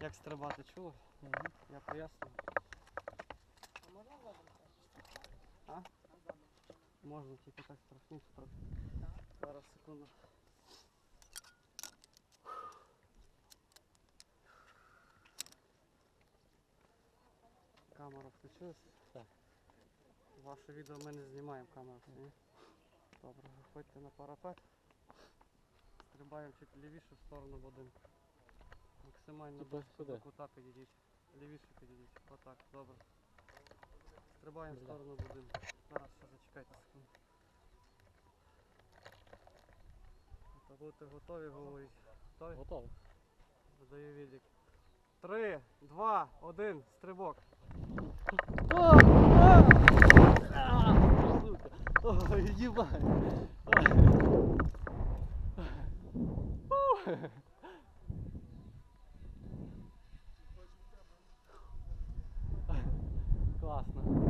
Як стрибати чули? Я поясню. А? Можна тільки так страшніше трохи. Зараз секунду. Камера включилась? Так. Ваше відео ми не знімаємо камеру, ні? Добре, виходьте на парапет. Стрибаємо чуть лівіше в сторону будинку. Максимально Типа близько сюди? до кута підійдіть. Лівіше підійдіть. Отак, добре. Стрибаємо в Бля. сторону будинку. Зараз ще зачекайте секунду. Та будете готові говорити. Готові? Готово. Видаю відік. Три, два, один, стрибок. Сука. Ой, їбать. Класно.